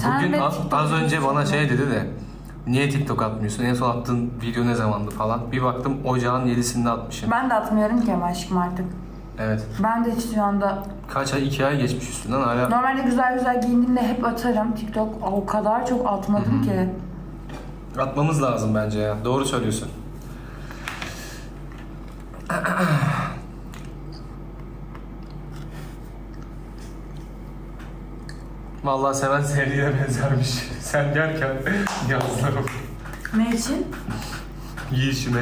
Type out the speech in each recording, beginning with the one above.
Sen Bugün de az, TikTok az önce bana şey dedi de niye TikTok atmıyorsun? En son attığın video ne zamandı falan. Bir baktım ocağın 7'sinde atmışım. Ben de atmıyorum ki ama aşkım artık. Evet. Ben de hiç şu anda Kaç ay? 2 ay geçmiş üstünden hala. normalde güzel güzel giyindiğimde hep atarım. TikTok o kadar çok atmadım ki. Atmamız lazım bence ya. Doğru söylüyorsun. Vallahi seven sevdiğine benzermiş. Sen derken yazlarım. Ne için? Yiyişime.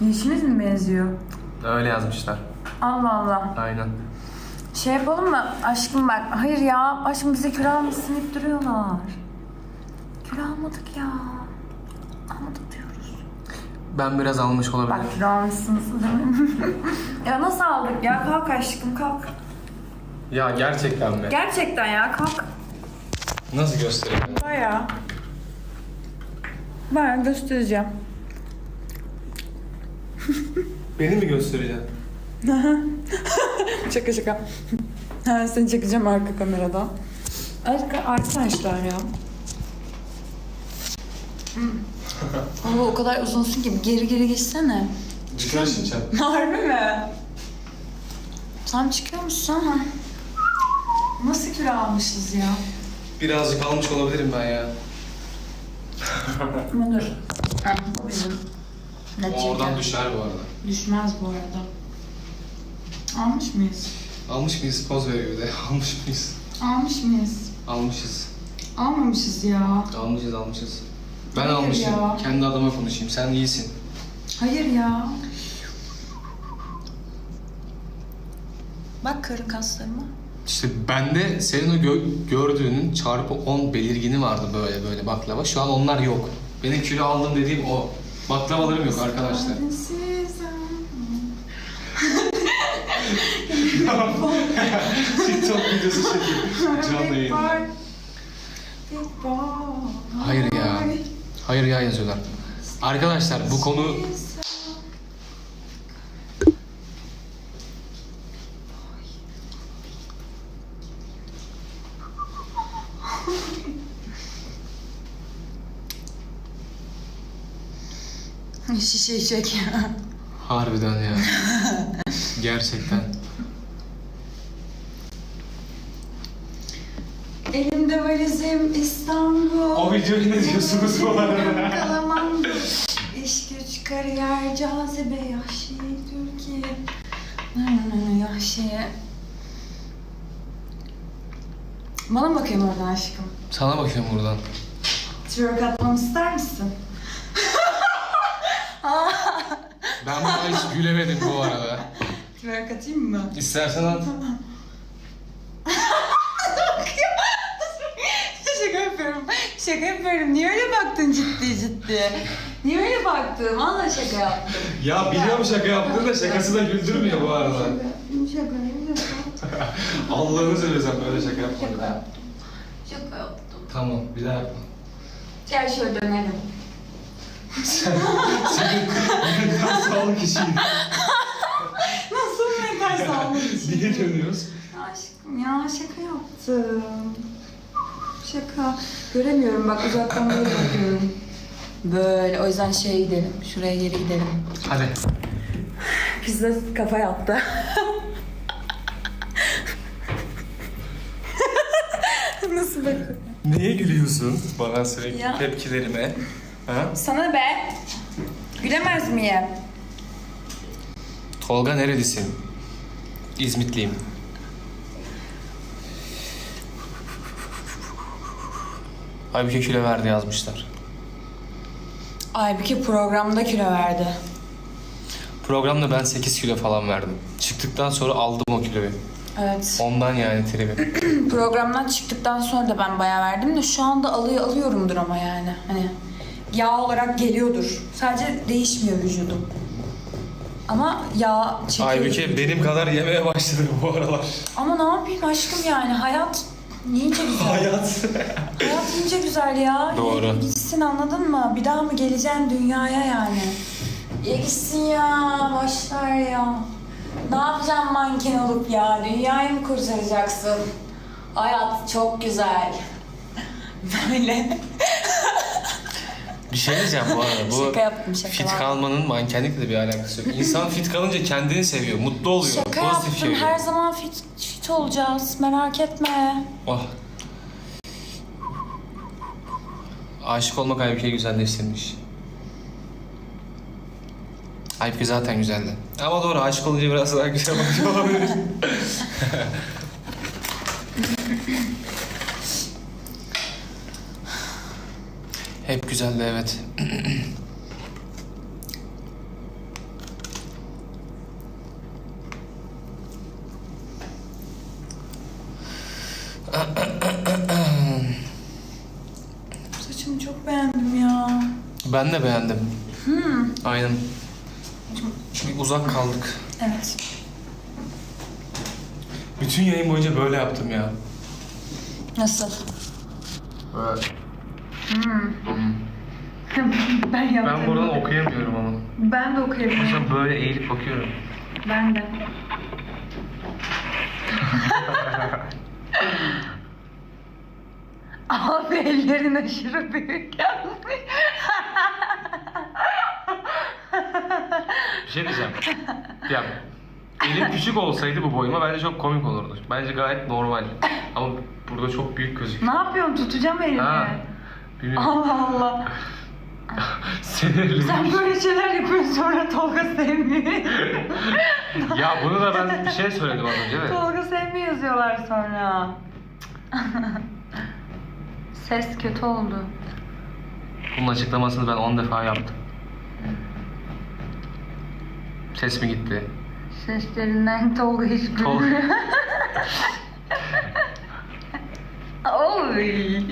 Yeşiniz mi benziyor? Öyle yazmışlar. Allah Allah. Aynen. Şey yapalım mı? Aşkım bak. Hayır ya. Aşkım bize kilo almışsın deyip duruyorlar. Kilo almadık ya. Almadık diyoruz. Ben biraz almış olabilirim. Bak kilo almışsınız. ya nasıl aldık ya? Kalk aşkım kalk. Ya gerçekten mi? Gerçekten ya kalk. Nasıl göstereyim? Baya. Baya göstereceğim. Beni mi göstereceksin? Şaka şaka. Ha, seni çekeceğim arka kameradan. Arka, arkadaşlar ya. Ama o kadar uzunsun ki geri geri geçsene. Dışarı çıkacağım. Harbi mi? Sen çıkıyor musun? Ha? Nasıl kilo almışız ya? Birazcık almış olabilirim ben ya. Dur. Ha, bu bizim. Ne O oradan düşer bu arada. Düşmez bu arada. Almış mıyız? Almış mıyız? Poz veriyor bir de. Almış mıyız? Almış mıyız? Almışız. Almamışız ya. Almışız almışız. Ben Hayır almışım. ya. Kendi adıma konuşayım. Sen iyisin. Hayır ya. Bak karın kaslarıma. İşte bende senin o gö- gördüğünün çarpı 10 belirgini vardı böyle böyle baklava. Şu an onlar yok. Benim kilo aldım dediğim o. Baklavalarım yok arkadaşlar. TikTok videosu çekiyor. Canlı yayın. Hayır ya. Hayır ya yazıyorlar. Arkadaşlar bu konu Şişe çek. harbiden ya. Gerçekten. Elimde valizim İstanbul. O videoyu ne diyorsunuz bu arada? Kalaman İş güç kariyer cazibe yahşi Türkiye. Nı nı nı yahşi. Bana mı bakıyorsun oradan aşkım? Sana bakıyorum buradan. Twerk atmamı ister misin? Ben buna hiç gülemedim bu arada. Twerk atayım mı? İstersen at. Şaka yapıyorum. Şaka yapıyorum. Niye öyle baktın ciddi ciddi? Niye öyle baktın? Valla şaka yaptım. Ya biliyorum şaka yaptığını da şakası da güldürmüyor bu arada. Şaka. Şaka yaptım. Allah'ını seversen böyle şaka Şaka yapma. yaptım. Şaka yaptım. Tamam bir daha yapma. Gel şöyle dönelim. Senin mental sağlık işiydi. Nasıl mental sağlık için? Niye dönüyoruz? Aşkım ya şaka yaptım. Şaka. Göremiyorum bak uzaktan böyle bakıyorum. Böyle o yüzden şeye gidelim. Şuraya geri gidelim. Hadi. Pizza kafa yaptı. Nasıl bakıyor? Niye gülüyorsun bana sürekli Ya. tepkilerime? Ha? Sana be. Gülemez miyim? Tolga nerelisin? İzmitliyim. Halbuki kilo verdi yazmışlar. Aybüke programda kilo verdi. Programda ben 8 kilo falan verdim. Çıktıktan sonra aldım o kiloyu. Evet. Ondan yani tribi. Programdan çıktıktan sonra da ben bayağı verdim de şu anda alıyor alıyorumdur ama yani. Hani yağ olarak geliyordur. Sadece değişmiyor vücudum. Ama yağ çekiyor. Halbuki benim kadar yemeye başladı bu aralar. Ama ne yapayım aşkım yani hayat yiyince güzel. Hayat. hayat yiyince güzel ya. Doğru. Ye Gitsin anladın mı? Bir daha mı geleceksin dünyaya yani? Ye gitsin ya. Başlar ya. Ne yapacaksın manken olup ya? Dünyayı mı kurtaracaksın? Hayat çok güzel. Böyle. Bir şey diyeceğim bu arada. Bu Şaka yaptım, şaka fit kalmanın mankenlikle de bir alakası yok. İnsan fit kalınca kendini seviyor, mutlu oluyor. Şaka pozitif yaptım. geliyor. Her zaman fit, fit olacağız. Merak etme. Oh. Aşık olmak Aybüke'yi güzelleştirmiş. Aybüke zaten güzeldi. Ama doğru aşık olunca biraz daha güzel bakıyor olabilir. Hep güzeldi evet. Saçımı çok beğendim ya. Ben de beğendim. Aynen. Çünkü uzak kaldık. Evet. Bütün yayın boyunca böyle yaptım ya. Nasıl? Böyle. Ben yaptım. Ben buradan okuyamıyorum ama. Ben de O okuyabilirim. yüzden böyle eğilip bakıyorum. Ben de. Abi ellerin aşırı büyük gelmiş. Bir şey diyeceğim. ya elim küçük olsaydı bu boyuma bence çok komik olurdu. Bence gayet normal. Ama burada çok büyük gözüküyor. Ne yapıyorsun? Tutacağım elini. Ha. Allah Allah. Sinirli. Sen böyle şeyler yapıyorsun sonra Tolga sevmiyor. ya bunu da ben bir şey söyledim az önce de. Tolga sevmiyor yazıyorlar sonra. Ses kötü oldu. Bunun açıklamasını ben 10 defa yaptım. Ses mi gitti? Seslerinden Tolga hiç Tolga. duymuyor. Oy.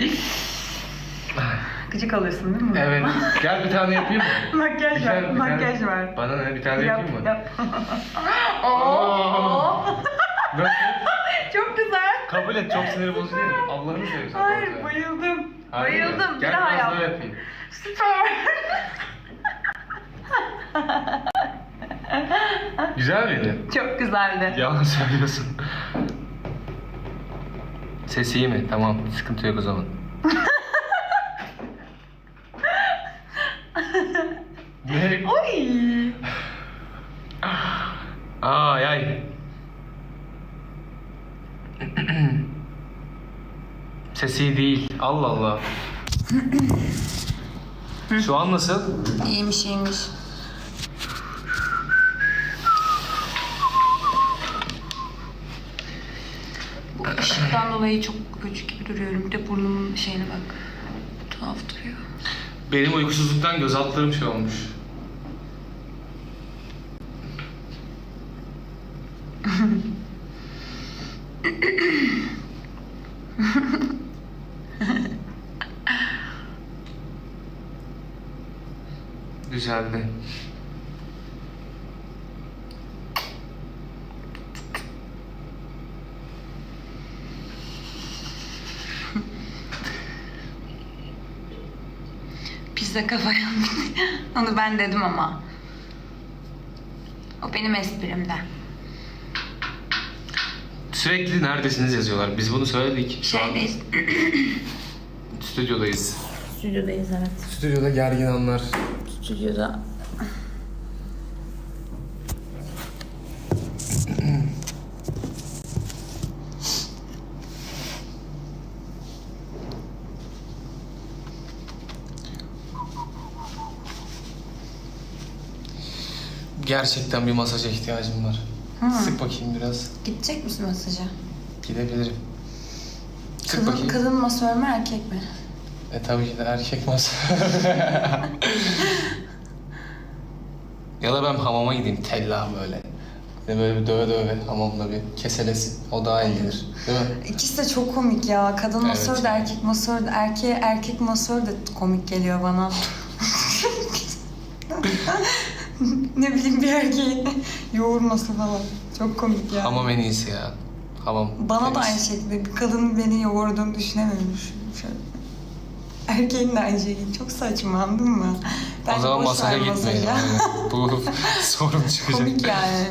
Gıcık alırsın değil mi? Evet. Gel bir tane yapayım mı? Makyaj var, tane- bir tane- makyaj var. Bana ne? Bir tane yapayım mı? Yap, yap. Oo. Nasıl? Çok güzel. Kabul et çok sinir bozucu değil mi? Allah'ını. Hayır, Tolga. bayıldım. Harbi mi? bayıldım. Bir Gel daha biraz yap. daha yapayım. Süper. Güzel miydi? Çok güzeldi. Yalan söylüyorsun. Ses iyi mi? Tamam. Sıkıntı yok o zaman. ne? Oy. Ay ay. Ses iyi değil. Allah Allah. Şu an nasıl? İyiymiş iyiymiş. Bu ışıktan dolayı çok kötü gibi duruyorum. Bir de burnumun şeyine bak. Tuhaf duruyor. Benim uykusuzluktan göz altlarım şey olmuş. Güzeldi. Pizza kafa yandı. Onu ben dedim ama. O benim esprimde. Sürekli neredesiniz yazıyorlar. Biz bunu söyledik. Şu an Şeydeyiz. stüdyodayız. Stüdyodayız evet. Stüdyoda gergin anlar. Stüdyoda. Gerçekten bir masaja ihtiyacım var. Hı. Sık bakayım biraz. Gidecek misin masaja? Gidebilirim. Sık Kadın, bakayım. kadın masör mü erkek mi? E tabii ki de erkek masaj. ya da ben hamama gideyim tella böyle. Bir de böyle bir döve döve hamamda bir keselesin. O daha iyi gelir. Değil mi? İkisi de çok komik ya. Kadın Evet. masör de erkek masör de erkeğe erkek masör de komik geliyor bana. ne bileyim bir erkeğin yoğurması falan. Çok komik ya. Hamam en iyisi ya. Hamam. Bana da temiz. aynı şekilde bir kadın beni yoğurduğunu şöyle. Erkeğin de aynı şekilde. Çok saçma anladın mı? O Bence zaman masaja ver gitmeyin. masajı. Aynen. Bu sorun çıkacak. Komik yani.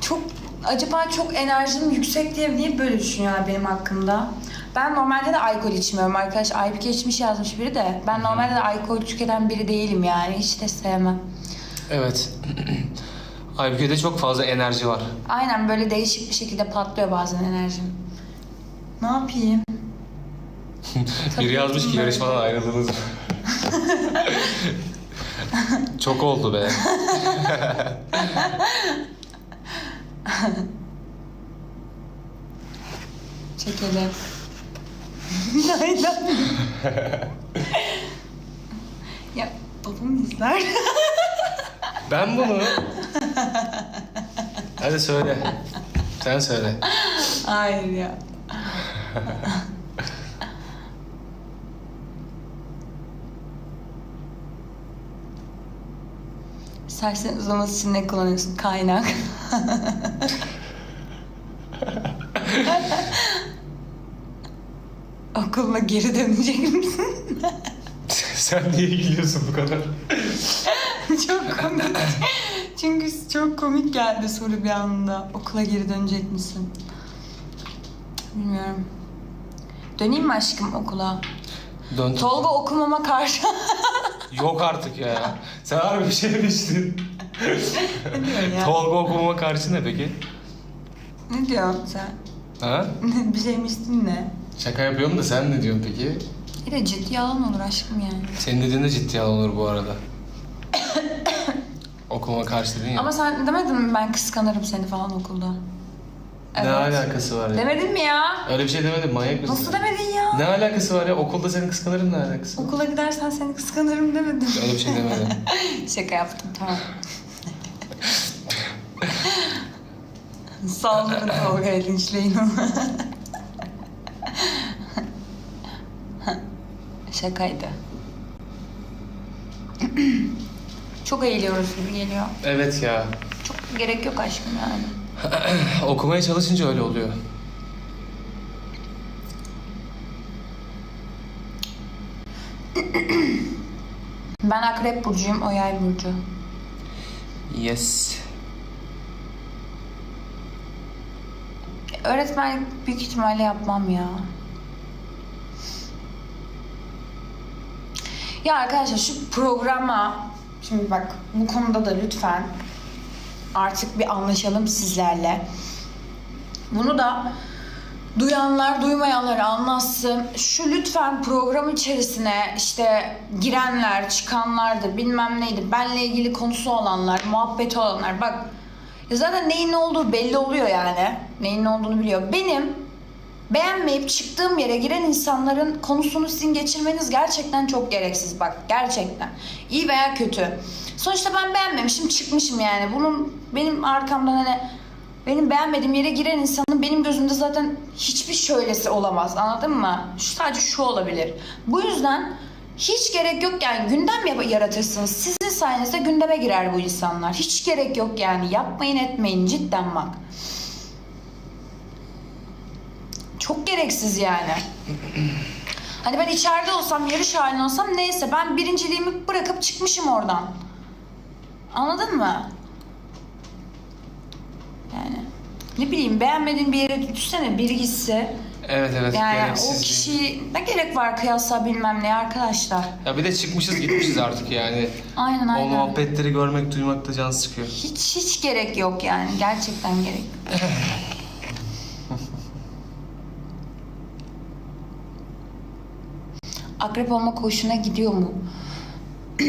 çok acaba çok enerjim yüksek diye niye böyle düşünüyorlar benim hakkımda? Ben normalde de alkol içmiyorum arkadaş. IPK içmiş yazmış biri de. Ben normalde de alkol tüketen biri değilim yani. Hiç de sevmem. Evet. Aybüke'de çok fazla enerji var. Aynen böyle değişik bir şekilde patlıyor bazen enerjim. Ne yapayım? Biri yazmış ki yarışmadan ayrıldınız mı? çok oldu be. Çekelim. Aynen. ya babam izler. Ben bunu... Hadi söyle. Sen söyle. Hayır ya. Saçların uzaması için ne kullanıyorsun? Kaynak. Okuluna geri dönecek misin? Sen niye gülüyorsun bu kadar? çok komik. Çünkü çok komik geldi soru bir anda. Okula geri dönecek misin? Bilmiyorum. Döneyim mi aşkım okula? Dön. Tolga okumama karşı. Yok artık ya. Sen harbi bir şey demiştin. ya? Tolga okumama karşı ne peki? ne diyorsun sen? Ha? bir şey mi istin ne? Şaka yapıyorum da sen ne diyorsun peki? Bir de ciddi yalan olur aşkım yani. Senin dediğin de ciddi yalan olur bu arada. Okuma karşı dedin ya. Ama sen demedin mi ben kıskanırım seni falan okulda? Ne alakası var ya? Demedin mi ya? Öyle bir şey demedim manyak mısın? Nasıl demedin ya? Ne alakası var ya? Okulda seni kıskanırım ne alakası? var? Okula gidersen seni kıskanırım demedim. Öyle bir şey demedim. Şaka yaptım tamam. Saldırın Tolga'ya linçleyin onu. Şakaydı. Çok eğiliyoruz gibi geliyor. evet ya. Çok gerek yok aşkım yani. Okumaya çalışınca öyle oluyor. Ben akrep burcuyum, o yay burcu. Yes. Öğretmen büyük ihtimalle yapmam ya. Ya arkadaşlar şu programa şimdi bak bu konuda da lütfen artık bir anlaşalım sizlerle. Bunu da duyanlar duymayanlar anlatsın. Şu lütfen program içerisine işte girenler, çıkanlardı, bilmem neydi, benle ilgili konusu olanlar, muhabbeti olanlar bak ya zaten neyin ne olduğu belli oluyor yani. Neyin ne olduğunu biliyor. Benim beğenmeyip çıktığım yere giren insanların konusunu sizin geçirmeniz gerçekten çok gereksiz bak gerçekten. İyi veya kötü. Sonuçta ben beğenmemişim çıkmışım yani. Bunun benim arkamdan hani benim beğenmediğim yere giren insanın benim gözümde zaten hiçbir şöylesi olamaz anladın mı? Şu, sadece şu olabilir. Bu yüzden hiç gerek yok yani gündem yaratırsınız. Sizin sayenizde gündeme girer bu insanlar. Hiç gerek yok yani yapmayın etmeyin cidden bak. Çok gereksiz yani. Hani ben içeride olsam, yarış halinde olsam neyse ben birinciliğimi bırakıp çıkmışım oradan. Anladın mı? Yani ne bileyim beğenmediğin bir yere düşsene biri gitse. Evet evet Yani o kişi ne gerek var kıyasla bilmem ne arkadaşlar. Ya bir de çıkmışız gitmişiz artık yani. Aynen O aynen. muhabbetleri görmek, duymak da can sıkıyor. Hiç hiç gerek yok yani. Gerçekten gerek yok. Akrep olmak hoşuna gidiyor mu?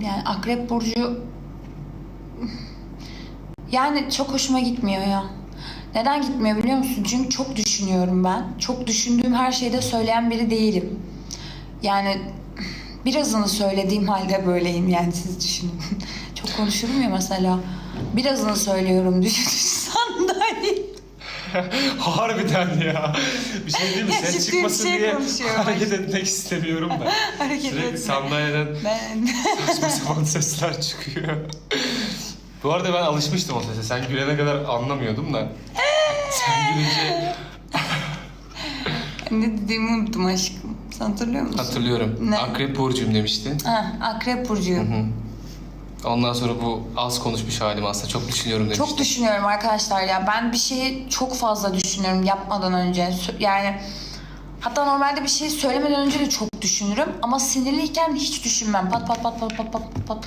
yani akrep burcu yani çok hoşuma gitmiyor ya. Neden gitmiyor biliyor musun? Çünkü çok düşünüyorum ben. Çok düşündüğüm her şeyde söyleyen biri değilim. Yani birazını söylediğim halde böyleyim yani siz düşünün. çok konuşurum ya mesela. Birazını söylüyorum düşünürsen dahi. Harbiden ya. Bir şey değil mi? Bir çıkmasın şey diye hareket etmek istemiyorum da. Hareket Sürekli etme. sandalyeden Ben... saçma sapan sesler çıkıyor. Bu arada ben alışmıştım o sese. Sen gülene kadar anlamıyordum da. Sen gülünce ne dediğimi unuttum aşkım. Sen hatırlıyor musun? hatırlıyorum. Ne? Akrep burcuyum demiştin. Ha, akrep burcuyum. Hı. Ondan sonra bu az konuşmuş halim aslında çok düşünüyorum demiştim. Çok düşünüyorum arkadaşlar ya. Ben bir şeyi çok fazla düşünüyorum yapmadan önce. Yani hatta normalde bir şey söylemeden önce de çok düşünürüm. Ama sinirliyken hiç düşünmem. Pat pat pat pat pat pat pat.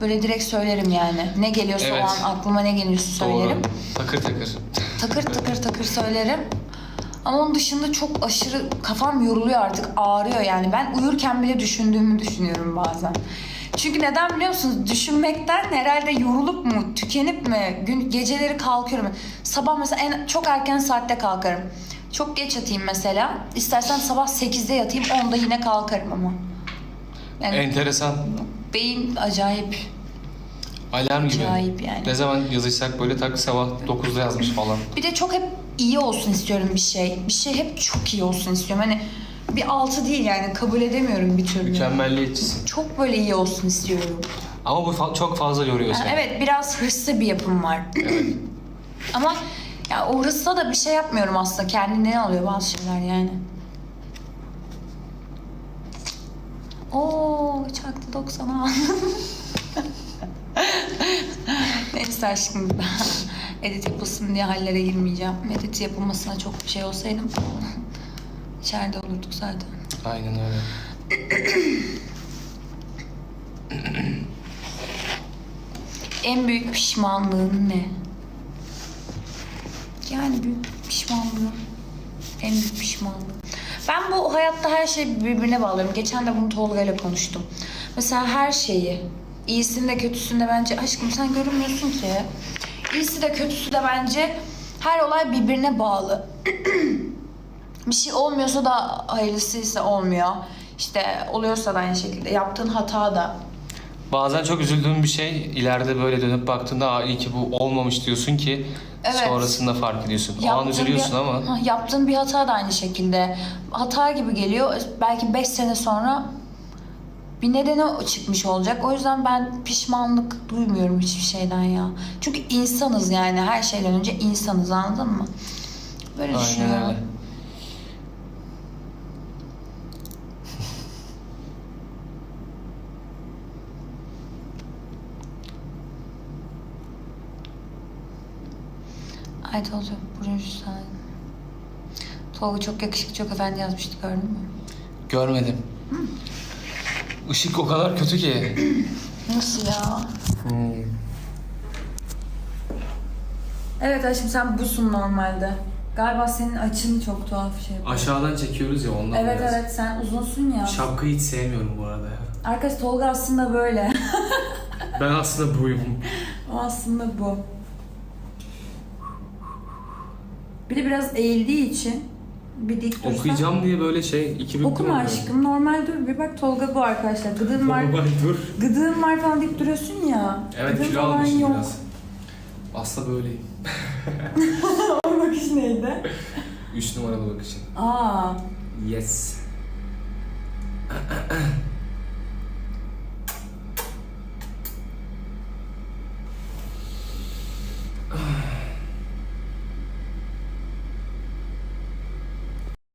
Böyle direkt söylerim yani. Ne geliyorsa Evet. o an aklıma ne geliyorsa söylerim. Doğru. Takır takır. Takır takır takır söylerim. Ama onun dışında çok aşırı kafam yoruluyor artık ağrıyor yani. Ben uyurken bile düşündüğümü düşünüyorum bazen. Çünkü neden biliyor musunuz? Düşünmekten herhalde yorulup mu, tükenip mi, gün geceleri kalkıyorum. Sabah mesela en, çok erken saatte kalkarım. Çok geç yatayım mesela. İstersen sabah 8'de yatayım 10'da yine kalkarım ama. Yani Enteresan. beyin acayip. Alarm gibi. Acayip yani. Ne zaman yazışsak böyle tak sabah 9'da yazmış falan. Bir de çok hep iyi olsun istiyorum bir şey. Bir şey hep çok iyi olsun istiyorum. Hani bir altı değil yani kabul edemiyorum bir türlü. Mükemmelliyetçisin. Çok böyle iyi olsun istiyorum. Ama bu fa- çok fazla yoruyor Yani seni. evet biraz hırslı bir yapım var. Ama ya o hırsla da bir şey yapmıyorum aslında. Kendinden alıyor bazı şeyler yani. Oo çaktı 90 al. Neyse aşkım edit yapılsın diye hallere girmeyeceğim. Edit yapılmasına çok bir şey olsaydım içeride olurduk zaten. Aynen öyle. En büyük pişmanlığın ne? Yani büyük pişmanlığım. En büyük pişmanlığım. Ben bu hayatta her şeyi birbirine bağlıyorum. Geçen de bunu Tolga ile konuştum. Mesela her şeyi, iyisini de kötüsünü de bence aşkım sen görünmüyorsun ki. İyisi de kötüsü de bence her olay birbirine bağlı. bir şey olmuyorsa da hayırlısıysa olmuyor. İşte oluyorsa da aynı şekilde. Yaptığın hata da Bazen çok üzüldüğün bir şey ileride böyle dönüp baktığında Aa, iyi ki bu olmamış diyorsun ki Evet. sonrasında fark ediyorsun. O an Yaptığın üzülüyorsun bir, ama yaptığın bir hata da aynı şekilde. Hata gibi geliyor. Belki 5 sene sonra bir nedeni çıkmış olacak. O yüzden ben pişmanlık duymuyorum hiçbir şeyden ya. Çünkü insanız yani. Her şeyden önce insanız anladın mı? Böyle aynen düşünüyorum. öyle. Ay Tolga buraya sen. Tolga çok yakışıklı çok efendi yazmıştı gördün mü? Görmedim. Işık o kadar kötü ki. Nasıl ya? Hmm. Evet aşkım sen busun normalde. Galiba senin açın çok tuhaf şey. Aşağıdan çekiyoruz ya ondan Evet biraz. evet sen uzunsun ya. Şapkayı hiç sevmiyorum bu arada ya. Arkadaş Tolga aslında böyle. Ben aslında buyum. o aslında bu. Bir de biraz eğildiği için bir dik dursa. Okuyacağım diye böyle şey iki bir Okuma aşkım normal dur. Bir bak Tolga bu arkadaşlar. Gıdığın var, dur. gıdığın var falan deyip duruyorsun ya. Evet Gıdığın kilo falan almışım yok. biraz. Aslında böyleyim. O bakış neydi? Üç numaralı bakışın. Aa. Yes.